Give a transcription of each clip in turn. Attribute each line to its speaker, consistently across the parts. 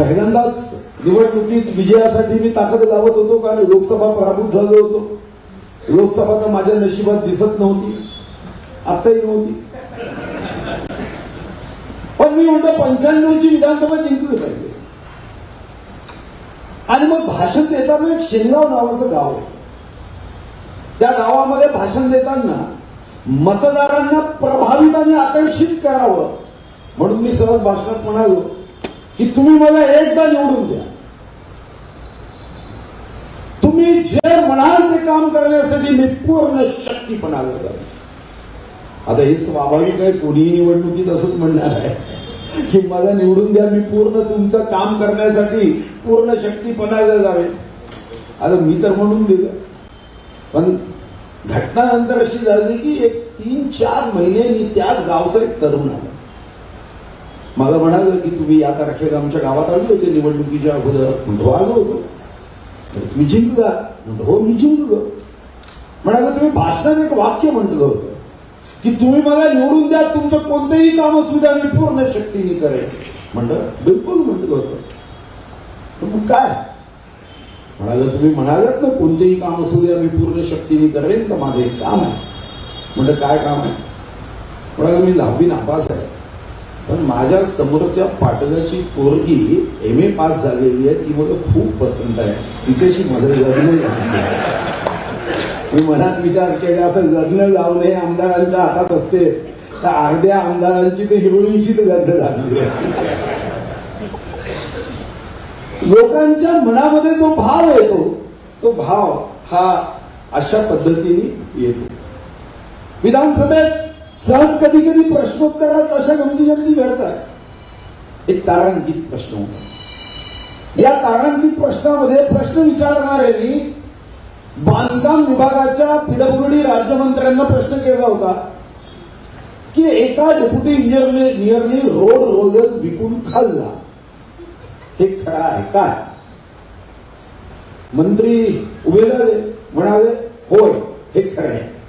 Speaker 1: पहिल्यांदाच निवडणुकीत विजयासाठी मी ताकद लावत होतो कारण लोकसभा पराभूत झालो होतो. लोकसभा तर माझ्या नशिबात दिसत नव्हती. आत्ताही नव्हती. पण मी म्हणतो पंच्याण्णवची विधानसभा जिंकली पाहिजे. आणि मग भाषण देताना एक शेंगाव नावाचं गाव आहे. त्या गावामध्ये भाषण देताना मतदारांना प्रभावित आणि आकर्षित करावं म्हणून मी सहज भाषणात म्हणालो की तुम्ही मला एकदा निवडून द्या. तुम्ही जे म्हणाल ते काम करण्यासाठी मी पूर्ण शक्तीपणा करेन आता हे स्वाभाविक आहे कोणीही निवडणुकीत असंच म्हणणार आहे की मला निवडून द्या मी पूर्ण तुमचं काम करण्यासाठी पूर्ण शक्तीपणा जावे. आता मी तर म्हणून दिलं. पण घटना नंतर अशी झाली की एक तीन चार महिने मी त्याच गावचा एक तरुण आला. मला म्हणालं की तुम्ही या तारखेला आमच्या गावात आले होते निवडणुकीच्या अगोदर. म्हणतो हो, आलो होतो. तर तुम्ही जिंकला म्हणतो हो मी जिंकलो म्हणाले तुम्ही भाषणात एक वाक्य म्हटलं होतं की तुम्ही मला निवडून द्या तुमचं कोणतंही काम असू द्या मी पूर्ण शक्तीने करेन. म्हणलं बिलकुल म्हटलं होतं. तर मग काय? म्हणाल तुम्ही म्हणालात ना कोणतेही काम असू द्या मी पूर्ण शक्तीने करेन तर माझं एक काम आहे. म्हणलं काय काम आहे? म्हणाल मी लहावी नापास आहे. माझ्या समोरच्या पाटलाची पोरगी एम ए पास झालेली आहे. ती मला खूप पसंत आहे. तिच्याशी माझं लग्न मी मनात विचार केला असं लग्न लावणे आमदारांच्या हातात असते. तर अर्ध्या आमदारांची ते हिरोईनशीच झालेली लागली लोकांच्या मनामध्ये जो भाव येतो तो भाव हा अशा पद्धतीने येतो. विधानसभेत सहज कधी कधी प्रश्नोत्तरात अशा गमती गमती घडतात. एक तारांकित प्रश्न होता. या तारांकित प्रश्नामध्ये प्रश्न विचारणाऱ्यांनी बांधकाम विभागाच्या पीडब्ल्यूडी राज्यमंत्र्यांना प्रश्न केला होता की एका डेप्युटी इंजिनियरने रोड रोलर विकून खाल्ला. हे खरं आहे काय मंत्री उभे झाले म्हणाले होय हे खरं आहे.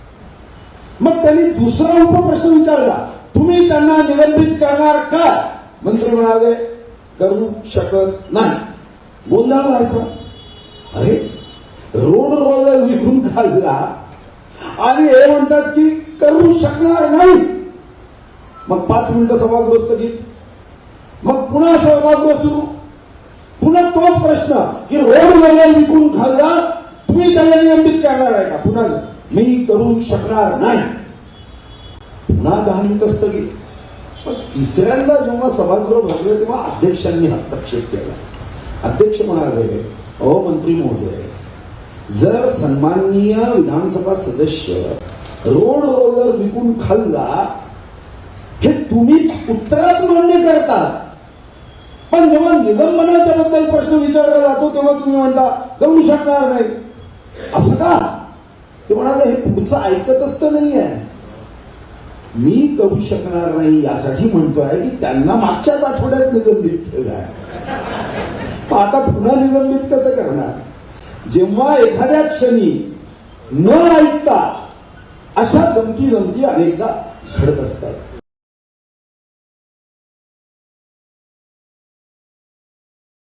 Speaker 1: मग त्यांनी दुसरा उपप्रश्न विचारला तुम्ही त्यांना निलंबित करणार का? मंत्री म्हणाले करू शकत नाही. गोंधळ व्हायचा. अरे रोड रोलर विकून खाल्ला आणि हे म्हणतात की करू शकणार नाही. मग पाच मिनिटं सभागृह स्थगित मग पुन्हा सभागृह सुरू. पुन्हा तो प्रश्न की रोड रोलर विकून खाल्ला तुम्ही त्याला निलंबित करणार आहे का? पुन्हा मी करू शकणार नाही. पुन्हा दहा मिनिटं स्थगित पण तिसऱ्यांदा जेव्हा सभागृह भरलं तेव्हा अध्यक्षांनी हस्तक्षेप केला. अध्यक्ष म्हणाले अहो मंत्री महोदय जर सन्माननीय विधानसभा सदस्य रोड रोलर विकून खाल्ला हे तुम्ही उत्तरात मान्य करता. पण जेव्हा निलंबनाच्या बद्दल प्रश्न विचारला जातो तेव्हा तुम्ही म्हणता करू शकणार नाही. असं का? ते म्हणाले हे पुढचं ऐकतच तर नाही आहे. मी करू शकणार नाही यासाठी म्हणतोय की त्यांना मागच्याच आठवड्यात निलंबित केलं आहे आता पुन्हा निलंबित कसं करणार? जेव्हा एखाद्या क्षणी न ऐकता अशा गमती जमती अनेकदा घडत असतात.